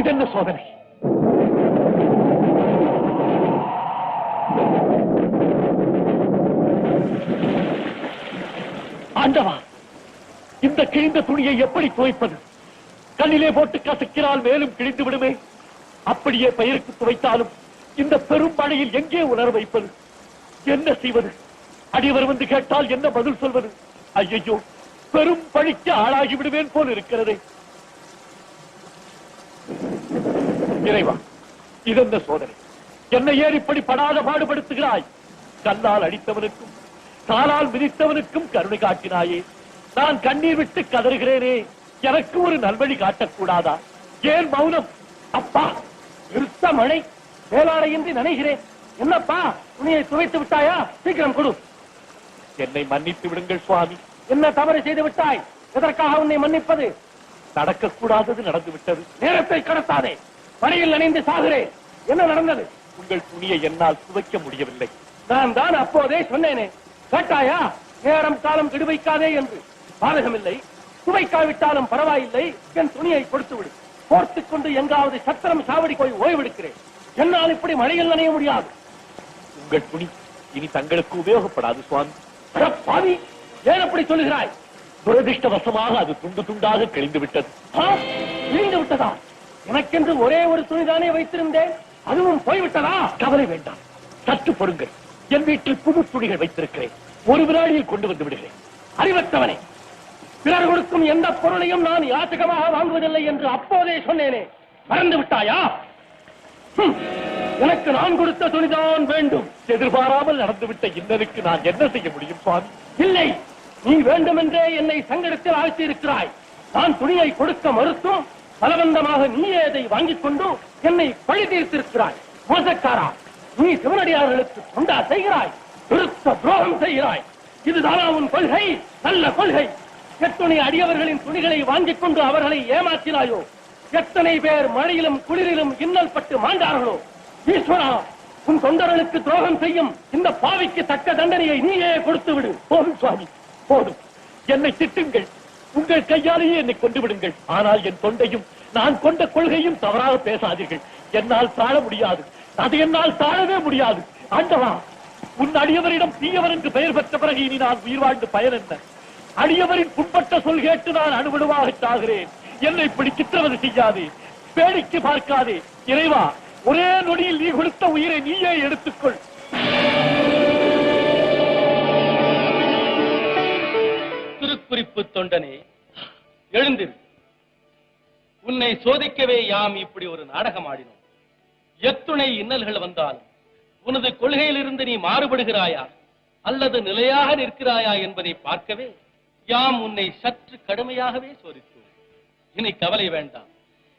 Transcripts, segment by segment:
இதென்ன சோதனை ஆண்டவா இந்த கிழிந்த துணியை எப்படி துவைப்பது கண்ணிலே போட்டு கசக்கினால் மேலும் கிழிந்து விடுமே அப்படியே பயிருக்கு துவைத்தாலும் இந்த பெரும் மழையில் எங்கே உணர வைப்பது என்ன செய்வது அடியவர் வந்து கேட்டால் என்ன பதில் சொல்வது ஐயோ பெரும் பழிக்கு ஆளாகி விடுவேன் போல் இருக்கிறதே இறைவா இதென்ன சோதனை. என்னை ஏன் இப்படி படாத பாடுபடுத்துகிறாய்? கல்லால் அடித்தவனுக்கும் காலால் மிதித்தவனுக்கும் கருணை காட்டினாயே. நான் கண்ணீர் விட்டு கதறுகிறேனே எனக்கு ஒரு நல்வழி காட்டக்கூடாதா? ஏன் மௌனம்? அப்பா நிறுத்த மழை வேளாடையின்றி நினைகிறேன். என்னப்பா துணியை துவைத்து விட்டாயா? சீக்கிரம் கொடு. என்னை மன்னித்து விடுங்கள் சுவாமி. என்ன தவறு செய்து விட்டாய்? எதற்காக உன்னை மன்னிப்பது? நடக்கக்கூடாதது நடந்து விட்டது நேரத்தை கடத்தாதே. மழையில் நனைந்து சாகிறேன் என்ன நடந்தது? உங்கள் துணியை என்னால் துவைக்க முடியவில்லை. நான் தான் அப்போதே சொன்னேனே. கேட்டாயா? நேரம் காலம் விடுவைக்காதே என்று. பாதகமில்லை. துவைக்காவிட்டாலும் பரவாயில்லை. என் துணியை கொடுத்து விடு போர்த்துக் கொண்டு எங்காவது சத்திரம் சாவடி போய் ஓய்வெடுக்கிறேன். என்னால் இப்படி மழையில் நனைய முடியாது. உங்கள் துணி இனி தங்களுக்கு உபயோகப்படாது சுவாமி. பாவி! ஏன் அப்படி சொல்லுகிறாய்? துரதிருஷ்டவசமாக அது துண்டு துண்டாக கிழிந்து விட்டது கிழிந்து விட்டதா எனக்கென்று ஒரே ஒரு துணிதானே வைத்திருந்தேன்? அதுவும் போய்விட்டதா? கவலை வேண்டாம். சற்று பொறுங்கள். என் வீட்டில் புது துணிகள் வைத்திருக்கிறேன். ஒரு வினாடியில் கொண்டு வந்து விடுகிறேன். அறிவற்றவனே பிறர் கொடுக்கும் எந்த பொருளையும் நான் யாச்சகமாக வாங்குவதில்லை என்று அப்போதே சொன்னேனே. மறந்து விட்டாயா? ஹம், எனக்கு நான் கொடுத்த துணிதான் வேண்டும். எதிர்பாராமல் நடந்துவிட்ட இன்னருக்கு நான் என்ன செய்ய முடியும் சுவாமி? இல்லை. நீ வேண்டுமென்றே என்னை சங்கடத்தில் ஆழ்த்தி இருக்கிறாய் நான் துணியை கொடுக்க மறுத்தும் பலவந்தமாக நீயே அதை வாங்கிக் கொண்டு என்னை பழி தீர்த்திருக்கிறாய். மோசக்காரா நீ சிவனடியார்களுக்கு தொண்டா செய்கிறாய் பெருத்த துரோகம் செய்கிறாய். இதுதானா உன் கொள்கை? நல்ல கொள்கை. எத்துணை அடியவர்களின் துணிகளை வாங்கிக் கொண்டு அவர்களை ஏமாற்றினாயோ? எத்தனை பேர் மழையிலும் குளிரிலும் இன்னல் பட்டு மாண்டார்களோ? ஈஸ்வரா உன் தொண்டர்களுக்கு துரோகம் செய்யும் இந்த பாவிக்கு தக்க தண்டனையை நீயே கொடுத்து விடு போதும் சுவாமி போதும். என்னை திட்டுங்கள். உங்கள் கையாலேயே என்னை கொண்டு விடுங்கள் ஆனால் என் தொண்டையும் நான் கொண்ட கொள்கையும் தவறாக பேசாதீர்கள். என்னால் தாழ முடியாது. அது என்னால் தாழவே முடியாது. ஆண்டவா உன் அடியவரிடம் தீயவர் என்று பெயர் பெற்ற பிறகு இனி நான் உயிர் வாழ்ந்து பயன் என்ன? அடியவரின் புண்பட்ட சொல் கேட்டு நான் அனுபவமாக சாகிறேன். என்னை இப்படி சித்திரவதை செய்யாதே. பேடிக்கு பார்க்காதே. இறைவா ஒரே நொடியில் நீ கொடுத்த உயிரை நீயே எடுத்துக்கொள். தொண்டனே எழுந்திரு. உன்னை சோதிக்கவே யாம் இப்படி ஒரு நாடகம் ஆடினோம். எத்துணை இன்னல்கள் வந்தாலும் உனது கொள்கையிலிருந்து நீ மாறுபடுகிறாயா? அல்லது நிலையாக நிற்கிறாயா என்பதை பார்க்கவே யாம் உன்னை சற்று கடுமையாகவே சோதித்தோம். இனி கவலை வேண்டாம்.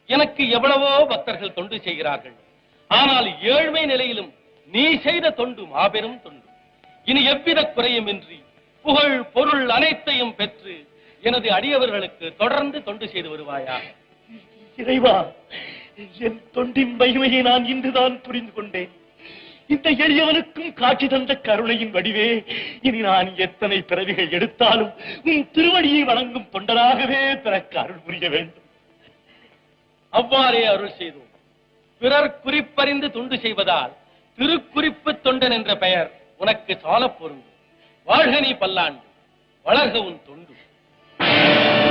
எனக்கு எவ்வளவோ பக்தர்கள் தொண்டு செய்கிறார்கள். ஆனால் ஏழ்மை நிலையிலும் நீ செய்த தொண்டு மாபெரும் தொண்டு. இனி எவ்வித குறையும் இன்றி புகழ் பொருள் அனைத்தையும் பெற்று எனது அடியவர்களுக்கு தொடர்ந்து தொண்டு செய்து வருவாயாக இறைவா என் தொண்டின் மகிமையை நான் இன்றுதான் புரிந்து கொண்டேன். இந்த எளியவனுக்கும் காட்சி தந்த கருணையின் வடிவே இனி நான் எத்தனை பிறவிகள் எடுத்தாலும் உன் திருவடியை வணங்கும் தொண்டராகவே பிறக்க அருள் புரிய வேண்டும். அவ்வாறே அருள் செய்தோம். பிறர் குறிப்பறிந்து தொண்டு செய்வதால் திருக்குறிப்பு தொண்டன் என்ற பெயர் உனக்கு சாலப் பொருந்தும். வாழ்க நீ பல்லாண்டு வளர்க உன் தொண்டு Bye.